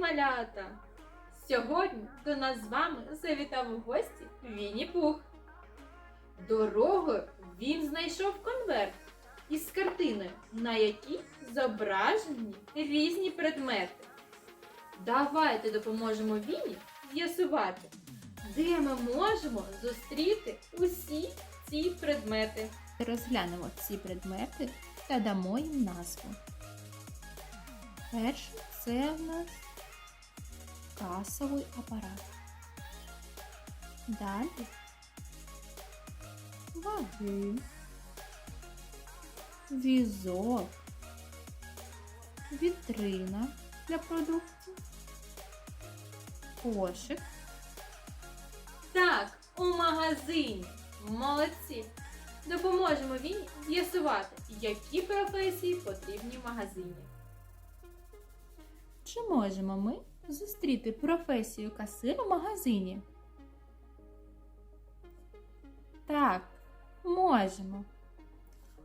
малята! Сьогодні до нас з вами завітав у гості Вінні Пух. Дорогою він знайшов конверт із картиною, на якій зображені різні предмети. Давайте допоможемо Вінні з'ясувати, де ми можемо зустріти усі ці предмети. Розглянемо ці предмети та дамо їм назву. Перше це в нас касовий апарат. Далі ваги, візок, вітрина для продуктів, кошик, Так, у магазині. Молодці! Допоможемо Вінні з'ясувати, які професії потрібні в магазині. Чи можемо ми зустріти професію касира в магазині? Так, можемо.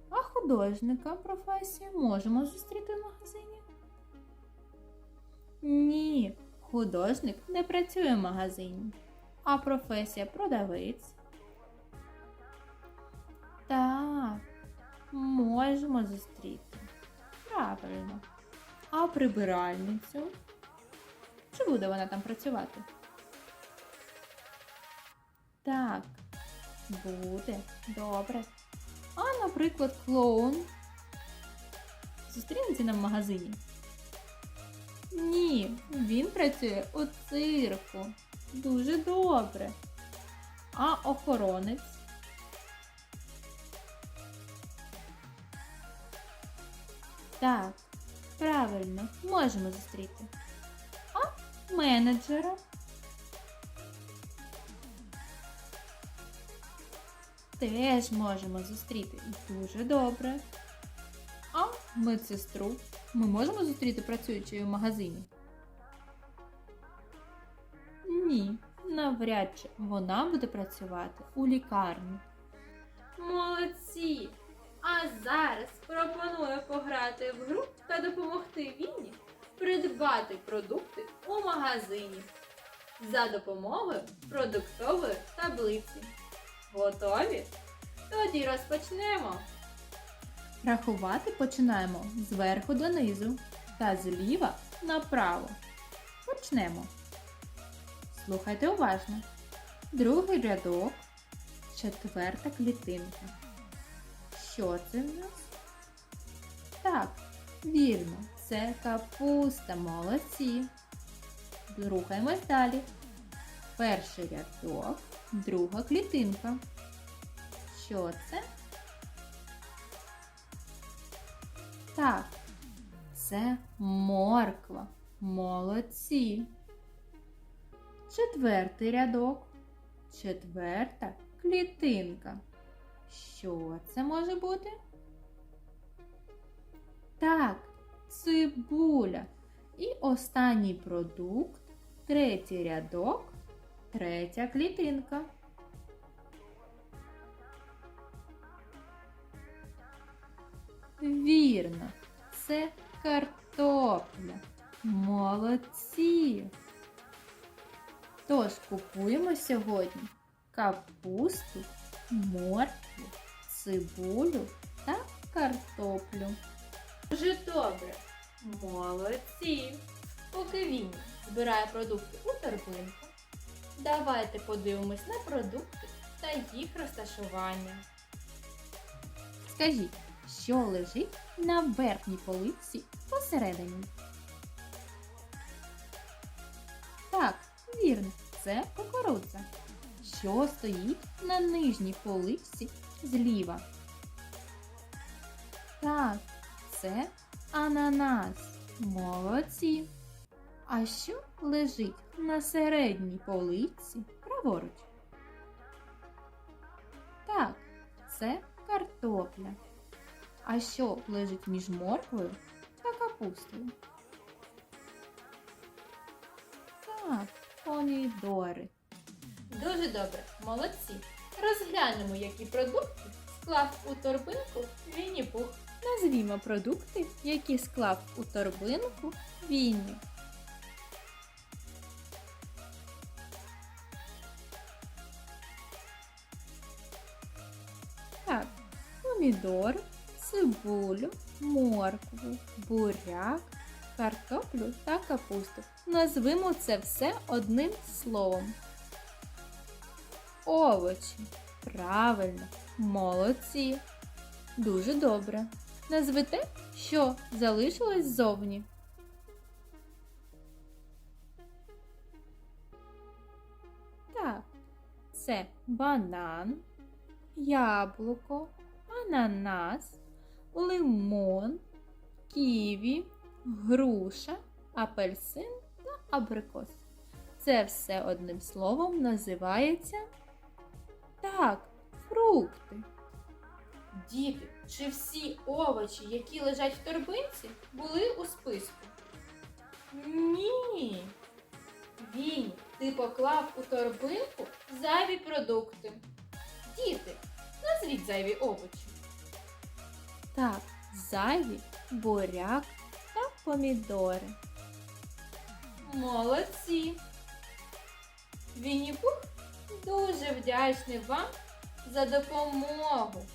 А художника професію можемо зустріти в магазині? Ні, художник не працює в магазині. А професія продавець? Так, можемо зустріти. Правильно. А прибиральницю? Чи буде вона там працювати? Так, буде. Добре. А, наприклад, клоун. Зустрінеться нам в магазині? Ні, він працює у цирку. Дуже добре. А охоронець? Так, Правильно, можемо зустріти. Менеджера. Теж можемо зустріти. Дуже добре. А медсестру ми можемо зустріти працюючою в магазині? Ні, навряд чи вона буде працювати у лікарні. Молодці! А зараз пропоную пограти в гру та допомогти Вінні придбати продукти у магазині за допомогою продуктової таблиці. Готові? Тоді розпочнемо. Рахувати починаємо зверху донизу та зліва направо. Почнемо. Слухайте уважно. Другий рядок, четверта клітинка. Що це в нас? Так, вірно, це капуста. Молодці. Рухаємось далі. Перший рядок, друга клітинка. Що це? Так, це морква. Молодці. Четвертий рядок. Четверта клітинка. Що це може бути? Так, цибуля. І останній продукт, третій рядок, третя клітинка. Вірно, це картопля. Молодці. Тож купуємо сьогодні капусту, моркву, цибулю та картоплю. Дуже добре. Молодці! Поки Вінні збирає продукти у торбинку, давайте подивимось на продукти та їх розташування. Скажіть, що лежить на верхній полиці посередині? Так, вірно, це кукурудза. Що стоїть на нижній полиці зліва? Так, це ананас. Молодці. А що лежить на середній полиці праворуч? Так, це картопля. А що лежить між морквою та капустою? Так, помідори. Дуже добре, молодці. Розглянемо, які продукти склав у торбинку Вінні Пух. Назвімо продукти, які склав у торбинку Вінні. Так, помідор, цибулю, моркву, буряк, картоплю та капусту. Назвимо це все одним словом. Овочі. Правильно, молодці. Дуже добре. Назви те, що залишилось ззовні. Так, це банан, яблуко, ананас, лимон, ківі, груша, апельсин та абрикос. Це все одним словом називається так, фрукти. Діти, чи всі овочі, які лежать в торбинці, були у списку? Ні. Вінь, ти поклав у торбинку зайві продукти. Діти, назвіть зайві овочі. Так, зайві, буряк та помідори. Молодці! Вінні-Пух дуже вдячний вам за допомогу